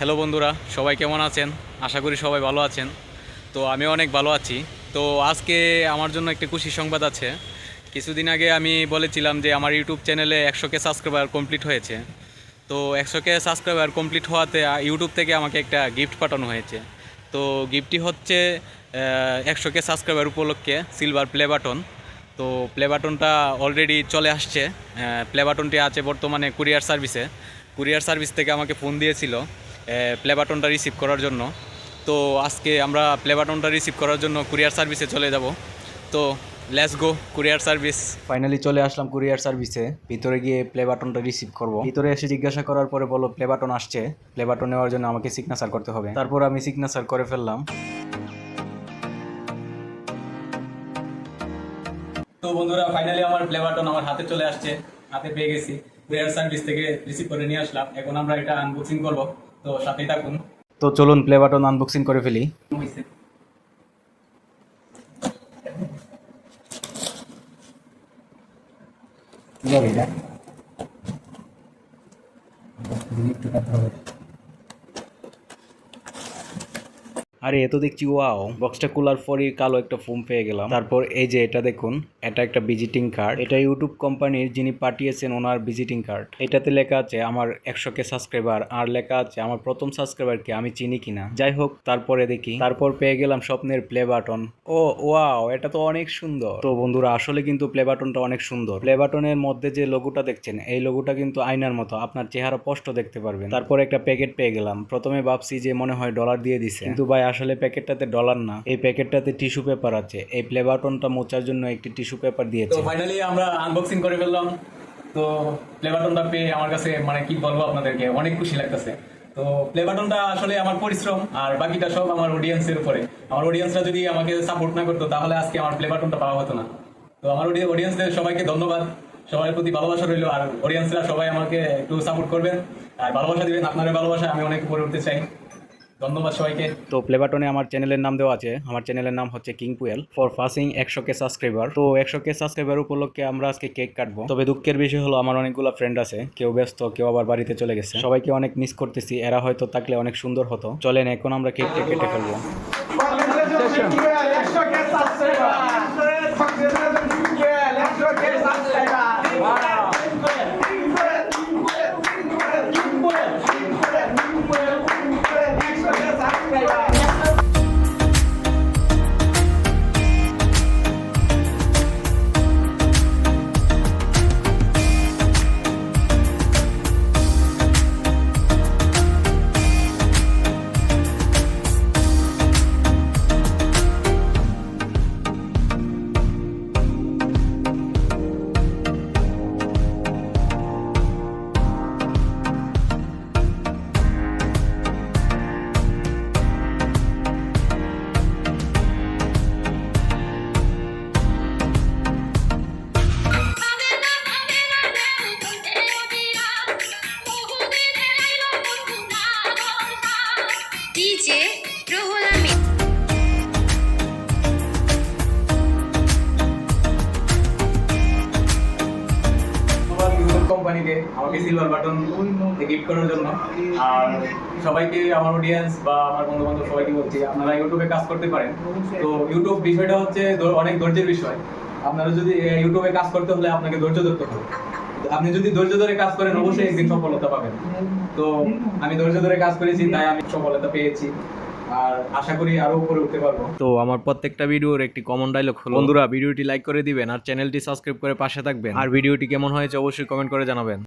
Hello বন্ধুরা, সবাই কেমন আছেন? আশা করি সবাই ভালো আছেন। তো আমি অনেক ভালো আছি। তো আজকে আমার জন্য একটি খুশি সংবাদ আছে। কিছুদিন আগে আমি বলেছিলাম যে আমার ইউটিউব চ্যানেলে একশো কে সাবস্ক্রাইবার কমপ্লিট হয়েছে। তো একশো কে সাবস্ক্রাইবার কমপ্লিট হওয়াতে ইউটিউব থেকে আমাকে একটা গিফট পাঠানো হয়েছে। তো গিফটটি হচ্ছে একশো কে সাবস্ক্রাইবার উপলক্ষে সিলভার প্লে বাটন তো প্লে বাটনটা অলরেডি চলে আসছে। প্লে বাটনটি আছে বর্তমানে কুরিয়ার সার্ভিসে। কুরিয়ার সার্ভিস থেকে আমাকে ফোন দিয়েছিল। প্লে বাটনটা রিসিভ করার জন্য। তো আজকে আমরা প্লে বাটনটা রিসিভ করার জন্য কুরিয়ার সার্ভিসে চলে যাব। তো let's go courier service finally চলে আসলাম কুরিয়ার সার্ভিসে ভিতরে গিয়ে প্লে বাটনটা রিসিভ করব। ভিতরে এসে জিজ্ঞাসা করার পরে বলো প্লে বাটন আসছে? প্লে বাটন নেওয়ার জন্য আমাকে সিগনেচার করতে হবে। তারপর আমি সিগনেচার করে ফেললাম। তো বন্ধুরা ফাইনালি আমার প্লে বাটন আমার হাতে চলে আসছে। হাতে পেয়ে গেছি। কুরিয়ার সার্ভিস থেকে রিসিভ করে নিয়ে আসলাম। এখন আমরা এটা আনবক্সিং করব। তো সাথেই থাকুন। তো চলুন প্লে বাটন আনবক্সিং করে ফেলি। আরে, এ তো দেখছি ওয়াও বক্সটা খোলার পরই কালো একটা ফোম পেয়ে গেলাম। তারপর এই যে এটা দেখুন, এটা একটা ভিজিটিং কার্ড এটা ইউটিউব কোম্পানির যিনি পাঠিয়েছেন, ওনার ভিজিটিং কার্ড এটাতে লেখা আছে, আমার একশো কে সাবস্ক্রাইবার আর লেখা আছে, আমার প্রথম সাবস্ক্রাইবারকে আমি চিনি কিনা? যাই হোক, তারপরে দেখি। তারপর পেয়ে গেলাম স্বপ্নের প্লে বাটন ও ওয়াও এটা তো অনেক সুন্দর। তো বন্ধুরা, আসলে কিন্তু প্লে বাটনটা অনেক সুন্দর। প্লে বাটনের মধ্যে যে লোগোটা দেখছেন, এই লোগোটা কিন্তু আয়নার মতো। আপনার চেহারা স্পষ্ট দেখতে পারবেন। তারপর একটা প্যাকেট পেয়ে গেলাম। প্রথমে ভাবছি যে মনে হয় ডলার দিয়ে দিছে। কিন্তু ভাই আসলে প্যাকেটটাতে ডলার না। এই প্যাকেটটাতে টিস্যু পেপার আছে। এই প্লে বাটনটা মোচার জন্য একটি টিস্যু পেপার দিয়েছে। তো ফাইনালি আমরা আনবক্সিং করে ফেললাম। তো প্লে বাটনটা পেয়ে আমার কাছে মানে কি বলব আপনাদেরকে, অনেক খুশি লাগতেছে। তো প্লে বাটনটা আসলে আমার পরিশ্রম, আর বাকিটা সব আমার অডিয়েন্সের উপরে। আমার অডিয়েন্সরা যদি আমাকে সাপোর্ট না করতো, তাহলে আজকে আমার প্লে বাটনটা পাওয়া হতো না। তো আমার অডিয়েন্সদের সবাইকে ধন্যবাদ। সবার প্রতি ভালোবাসা রইল, আর অডিয়েন্সরা সবাই আমাকে একটু সাপোর্ট করবেন। আর ভালোবাসা দিবেন আপনাদের ভালোবাসা, আমি অনেক উপরে উঠতে চাই। ধন্যবাদ সবাইকে। তো প্লে বাটনে আমার চ্যানেলের নাম দেওয়া আছে। আমার চ্যানেলের নাম হচ্ছে কিং পুয়েল ফর পাসিং একশো কে সাবস্ক্রাইবার তো একশো কে সাবস্ক্রাইবার উপলক্ষে আমরা আজকে কেক কাটবো। তবে দুঃখের বিষয় হলো আমার অনেকগুলো ফ্রেন্ড আছে। কেউ ব্যস্ত কেউ আবার বাড়িতে চলে গেছে। সবাইকে অনেক মিস করতেছি। এরা হয়তো থাকলে অনেক সুন্দর হতো। চলেন এখন আমরা কেকটা কেটে ফেলব। কোম্পানিকে আমাকে সিলভার বাটন গিফট করার জন্য। আর সবাইকে আমার অডিয়েন্স বা আমার বন্ধু বান্ধব সবাইকে বলছি, আপনারা ইউটিউবে কাজ করতে পারেন। তো ইউটিউব বিষয়টা হচ্ছে অনেক ধৈর্যের বিষয়। আপনারা যদি ইউটিউবে কাজ করতে হলে আপনাকে ধৈর্য ধরতে হবে। আপনি যদি ধৈর্য ধরে কাজ করেন, অবশ্যই একদিন সফলতা পাবেন। তো আমি ধৈর্য ধরে কাজ করেছি, তাই আমি সফলতা পেয়েছি। আর আশা করি আরও উপরে উঠতে পারব। তো আমার প্রত্যেকটা ভিডিওর একটি কমন ডায়লগ হলো বন্ধুরা ভিডিওটি লাইক করে দিবেন আর চ্যানেলটি সাবস্ক্রাইব করে পাশে থাকবেন। আর ভিডিওটি কেমন হয়েছে অবশ্যই কমেন্ট করে জানাবেন।